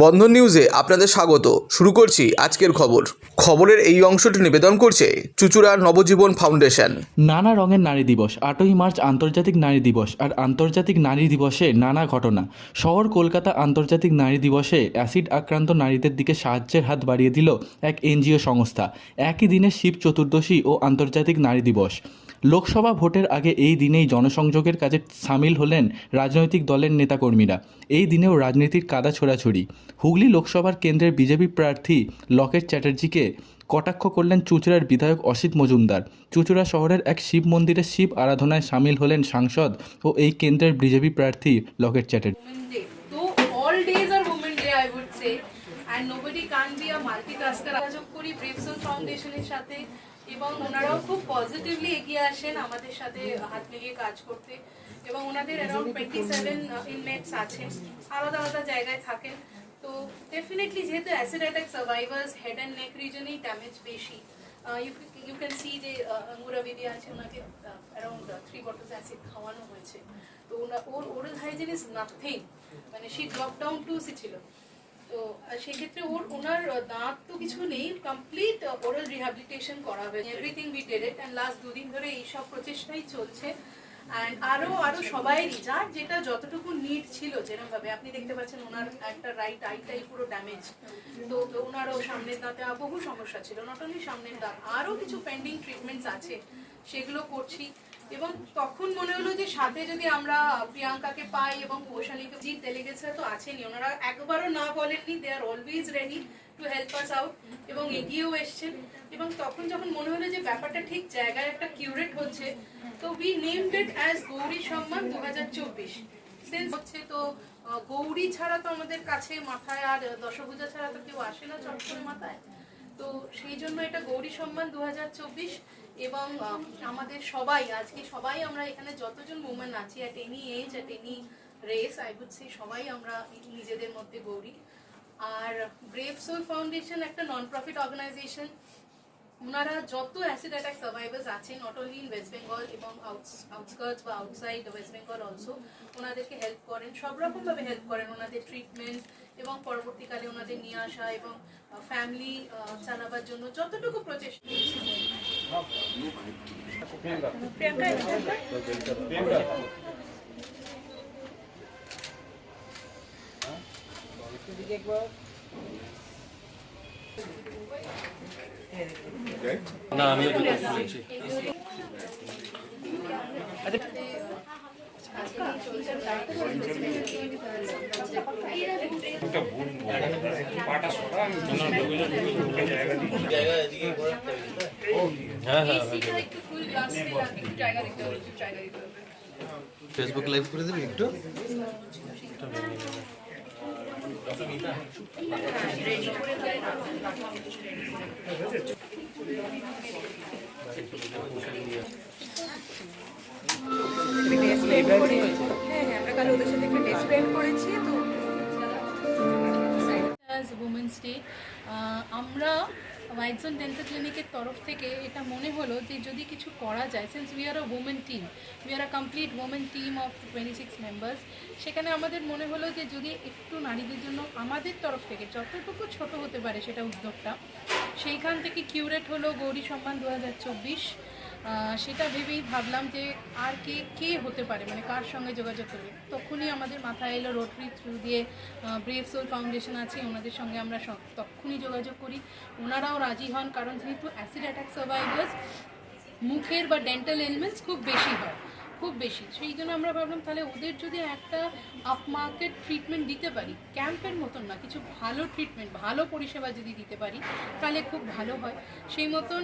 বন্ধন নিউজে আপনাদের স্বাগত। শুরু করছি আজকের খবর। খবরের এই অংশটি নিবেদন করছে চুচুড়ার নবজীবন ফাউন্ডেশন। নানা রঙের নারী দিবস, আটই মার্চ আন্তর্জাতিক নারী দিবস আর আন্তর্জাতিক নারী দিবসে নানা ঘটনা। শহর কলকাতা আন্তর্জাতিক নারী দিবসে অ্যাসিড আক্রান্ত নারীদের দিকে সাহায্যের হাত বাড়িয়ে দিল এক এনজিও সংস্থা। একই দিনে শিব চতুর্দশী ও আন্তর্জাতিক নারী দিবস। লোকসভা ভোটের আগে এই দিনেই জনসংযোগের কাজে সামিল হলেন রাজনৈতিক দলের নেতাকর্মীরা। এই দিনেও রাজনীতির কাদা ছোড়াছড়ি। হুগলি লোকসভার কেন্দ্রের বিজেপি প্রার্থী লকেট চ্যাটার্জিকে কটাক্ষ করলেন চুঁচুড়ার বিধায়ক অসিত মজুমদার। চুঁচুড়া শহরের এক শিব মন্দিরে শিব আরাধনায় সামিল হলেন সাংসদ ও এই কেন্দ্রের বিজেপি প্রার্থী Locket Chatterjee. And nobody can't be a multitasker. যোগাযোগ করি ব্রেভসোল ফাউন্ডেশনের সাথে। এবং ওনারাও খুব পজিটিভলি এগিয়ে আসেন আমাদের সাথে হাত মিলিয়ে কাজ করতে। এবং ওনাদের অ্যারাউন্ড টোয়েন্টি সেভেন ইনমেটস আছেন, আলাদা আলাদা জায়গায় থাকেন। তো ডেফিনেটলি যেহেতু acid attack survivors head and neck রিজনেই damage বেশি ইউ ক্যান সি যে আঙ্গুরা বিবি আছে, ওনাকে অ্যারাউন্ড থ্রি বটলস অ্যাসিড খাওয়ানো হয়েছে। তো ওর ওরাল হাইজিন ইজ নাথিং মানে সে ড্রপ ডাউন টু সি ছিল তো সেক্ষেত্রে ওর, ওনার দাঁত তো কিছু নেই কমপ্লিট ওরাল রিহ্যাবিলিটেশন করা হয়েছে। এভরিথিং অ্যান্ড লাস্ট দুদিন ধরে প্রচেষ্টাই চলছে। অ্যান্ড সবাইরই, যার যেটা যতটুকু নিড ছিল যেরকম ভাবে আপনি দেখতে পাচ্ছেন ওনার একটা রাইট আইটাই পুরো ড্যামেজ তো ওনারও সামনের দাঁতে বহু সমস্যা ছিল। নট অনলি সামনের দাঁত, আরও কিছু পেন্ডিং ট্রিটমেন্টস আছে, সেগুলো করছি। এবং তখন মনে হলো যে সাথে যদি আমরা প্রিয়াঙ্কাকে পাই এবং কৌশালীকে জিৎ ডেলিগেটসরা তো আছেনই, ওনারা একবারও না বলেননি they are always ready to help us out এবং এগিয়েও এসছেন। এবং তখন যখন মনে হলো যে ব্যাপারটা ঠিক জায়গায় একটা কিউরেট হচ্ছে, তো we named it as Gouri Samman দু হাজার চব্বিশ। সেন্স হচ্ছে তো গৌরী ছাড়া তো আমাদের কাছে মাথায় আর দশভূজা ছাড়া তো কেউ আসে না চট করে মাথায়। তো সেই জন্য এটা গৌরী সম্মান দু হাজার চব্বিশ। এবং আমাদের সবাই, আজকে সবাই আমরা এখানে যতজন উমেন আছি at any age at any race I would say সবাই আমরা নিজেদের মধ্যে গৌরী। আর ব্রেভ সোল ফাউন্ডেশন একটা নন প্রফিট অর্গানাইজেশন ওনারা যত অ্যাসিড অ্যাটাক সার্ভাইভার্স আছেন not only in West Bengal এবং আউটস্কার্টস বা আউটসাইড ওয়েস্ট বেঙ্গল অলসো ওনাদেরকে হেল্প করেন, সব রকমভাবে হেল্প করেন ওনাদের ট্রিটমেন্ট এবং পরবর্তীকালে ওনাদের নিয়ে আসা এবং ফ্যামিলি চালাবার জন্য যতটুকু প্রচেষ্টা একটু ফুল গ্লাস একটু জায়গা দিতে হবে একটু জায়গা দিতে হবে ফেসবুক লাইভ করে দিবি একটু হ্যাঁ হ্যাঁ আমরা কাল ওদের সাথে একটা ডে স্পেন্ড করেছি তো অ্যাজ উমেন্স ডে আমরা ওয়াইজন ডেন্টাল ক্লিনিকের তরফ থেকে এটা মনে হলো যে যদি কিছু করা যায় since we are a women team we are a complete women team of twenty six members সেখানে আমাদের মনে হলো যে যদি একটু নারীদের জন্য আমাদের তরফ থেকে যতটুকু ছোট হতে পারে সেটা উদ্যোগটা, সেইখান থেকে কিউরেট হলো গৌরী সম্মান দু হাজার চব্বিশ সেটা ভেবেই ভাবলাম যে আর কে কে হতে পারে মানে কার সঙ্গে যোগাযোগ করবে? তখনই আমাদের মাথায় এলো রোটারি থ্রু দিয়ে ব্রেভ সোল ফাউন্ডেশন আছে, ওনাদের সঙ্গে আমরা তখনই যোগাযোগ করি। ওনারাও রাজি হন, কারণ যেহেতু অ্যাসিড অ্যাটাক সার্ভাইভার্স মুখের বা ডেন্টাল এলিমেন্টস খুব বেশি হয়। খুব বেশি। সেই জন্য আমরা ভাবলাম তাহলে ওদের যদি একটা আপ মার্কেট ট্রিটমেন্ট দিতে পারি ক্যাম্পের মতন না, কিছু ভালো ট্রিটমেন্ট ভালো পরিষেবা যদি দিতে পারি, তাহলে খুব ভালো হয়। সেই মতন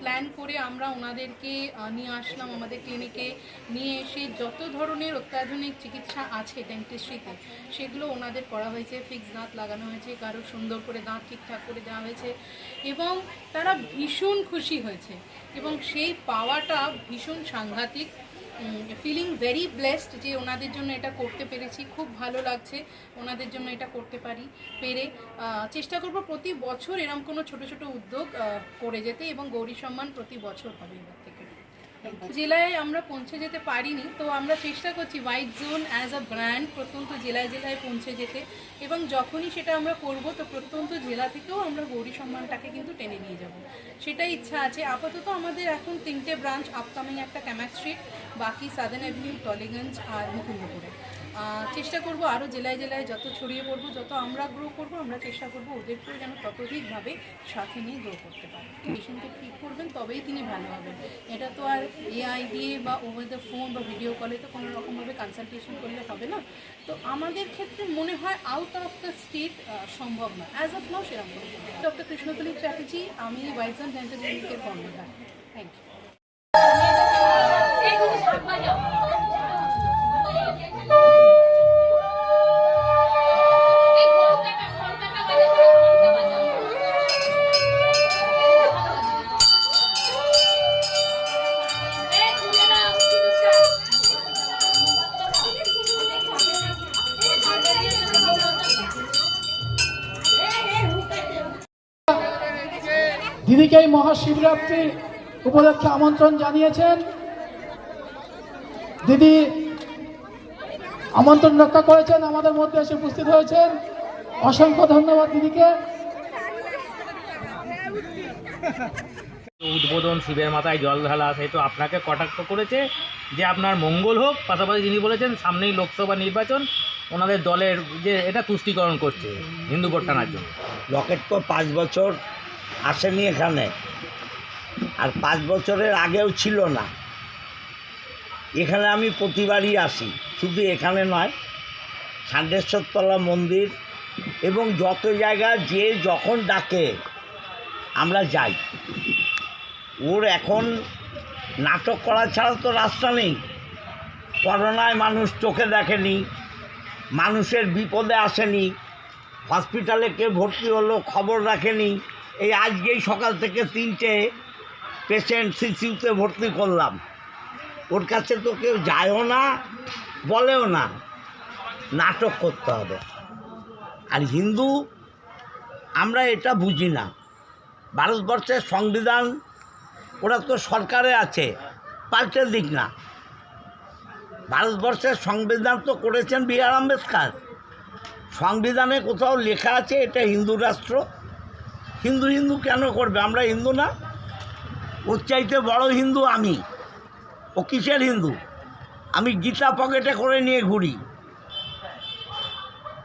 প্ল্যান করে আমরা ওনাদেরকে নিয়ে আসলাম আমাদের ক্লিনিকে নিয়ে এসে যত ধরনের অত্যাধুনিক চিকিৎসা আছে ডেন্টিস্ট্রিতে সেগুলো ওনাদের করা হয়েছে। ফিক্স দাঁত লাগানো হয়েছে, কারও সুন্দর করে দাঁত ঠিকঠাক করে দেওয়া হয়েছে এবং তারা ভীষণ খুশি হয়েছে এবং সেই পাওয়াটা ভীষণ সাংঘাতিক। ফিলিং ভেরি ব্লেসড যে ওনাদের জন্য এটা করতে পেরেছি। খুব ভালো লাগছে ওনাদের জন্য এটা করতে পারি, পেরে। চেষ্টা করব প্রতি বছর এরম কোনো ছোট ছোট উদ্যোগ করে যেতে এবং গৌরী সম্মান প্রতি বছর হবে এবার থেকে। জেলায় আমরা পৌঁছে যেতে পারিনি, তো আমরা চেষ্টা করছি white zone as a brand প্রত্যন্ত জেলায় জেলায় পৌঁছে যেতে। এবং যখনই সেটা আমরা করব, তো প্রত্যন্ত জেলা থেকেও আমরা গৌরী সম্মানটাকে কিন্তু টেনে নিয়ে যাব। সেটাই ইচ্ছা আছে। আপাতত আমাদের এখন তিনটে ব্রাঞ্চ আপকামিং একটা ক্যামাক স্ট্রিট বাকি সাদেন অ্যাভিনিউ টলিগঞ্জ আর মুকুন্দপুরে চেষ্টা করব আরও জেলায় জেলায় যত ছড়িয়ে পড়ব, যত আমরা গ্রো করব, আমরা চেষ্টা করব ওদেরকেও যেন ততোধিকভাবে সাথে নিয়ে গ্রো করতে পারি। পেশেন্টকে ঠিক করবেন, তবেই তিনি ভালো হবেন। এটা তো আর এআই দিয়ে বা ওভার দ্য ফোন বা ভিডিও কলে তো কোনো রকমভাবে কনসালটেশন করলে হবে না। তো আমাদের ক্ষেত্রে মনে হয় আউট অফ দ্য স্টেট সম্ভব না। অ্যাজ অফ নাও সেরকম ডক্টর কৃষ্ণকলি চ্যাটার্জি আমি ওয়াইজন ডেন্টাল ক্লিনিকের কর্মধার থ্যাংক ইউ এই মহাশিবরাত্রি উপলক্ষে আমন্ত্রণ জানিয়েছেন। দিদি আমন্ত্রণ রক্ষা করেছেন আমাদের মধ্যে এসে উপস্থিত হয়েছেন। অসংখ্য ধন্যবাদ দিদিকে। উদ্বোধন শিবের মাথায় জল ঢালা সেই তো আপনাকে কটাক্ষ করেছে যে আপনার মঙ্গল হোক। পাশাপাশি যিনি বলেছেন সামনেই লোকসভা নির্বাচন ওনাদের দলের যে এটা তুষ্টিকরণ করছে হিন্দু ভোট টানার জন্য। লকেট তো পাঁচ বছর আসেনি এখানে। আর পাঁচ বছরের আগেও ছিল না। এখানে আমি প্রতিবারই আসি। শুধু এখানে নয় ষান্ডেশ্বরতলা মন্দির এবং যত জায়গা যে যখন ডাকে, আমরা যাই। ওর এখন নাটক করা ছাড়া তো রাস্তা নেই। করোনায় মানুষ চোখে দেখেনি, মানুষের বিপদে আসেনি, হসপিটালে কে ভর্তি হলো খবর রাখেনি এই আজকেই সকাল থেকে তিনটে পেশেন্ট সিসিউতে ভর্তি করলাম। ওর কাছে তো কেউ যায়ও না, বলেও না। নাটক করতে হবে। আর হিন্দু, আমরা এটা বুঝি না। ভারতবর্ষের সংবিধান, ওরা তো সরকারে আছে, পাল্টে দিক না। ভারতবর্ষের সংবিধান তো করেছেন বি আর আম্বেদকর। সংবিধানে কোথাও লেখা আছে এটা হিন্দু রাষ্ট্র। হিন্দু হিন্দু কেন করবে? আমরা হিন্দু না। ওর চাইতে বড় হিন্দু আমি। ও কিসের হিন্দু? আমি গীতা পকেটে করে নিয়ে ঘুরি।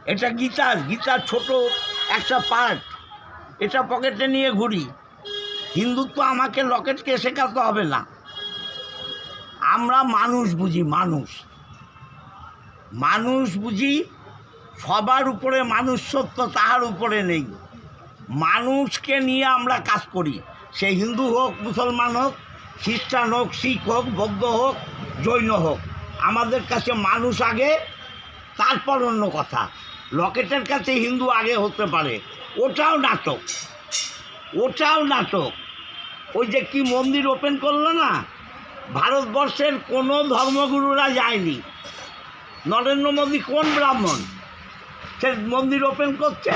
এটা গীতা গীতার ছোট একটা পার্ট। এটা পকেটে নিয়ে ঘুরি। হিন্দুত্ব আমাকে লকেটকে শেখাতে হবে না। আমরা মানুষ বুঝি, মানুষ। মানুষ বুঝি সবার উপরে মানুষ সত্য তাহার উপরে নেই। মানুষকে নিয়ে আমরা কাজ করি। সে হিন্দু হোক, মুসলমান হোক, খ্রিস্টান হোক, শিখ হোক, বৌদ্ধ হোক, জৈন হোক, আমাদের কাছে মানুষ আগে, তারপর অন্য কথা। লকেটের কাছে হিন্দু আগে হতে পারে, ওটাও নাটক। ওটাও নাটক। ওই যে কি মন্দির ওপেন করল না? ভারতবর্ষের কোনো ধর্মগুরুরা যায়নি। নরেন্দ্র মোদী কোন ব্রাহ্মণ? সে মন্দির ওপেন করছে?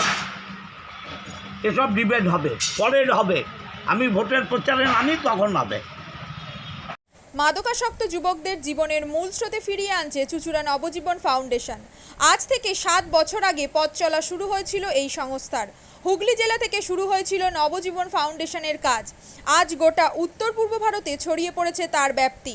এসব ডিবেট হবে, পরের হবে। আমি ভোটের প্রচারে নামি, তখন হবে। মাদকাসক্ত যুবকদের জীবনের মূল স্রোতে ফিরিয়ে আনছে চুচুড়া নবজীবন ফাউন্ডেশন। আজ থেকে সাত বছর আগে পথ চলা শুরু হয়েছিল এই সংস্থার। হুগলি জেলা থেকে শুরু হয়েছিল নবজীবন ফাউন্ডেশনের কাজ। আজ গোটা উত্তর পূর্ব ভারতে ছড়িয়ে পড়েছে তার ব্যাপ্তি।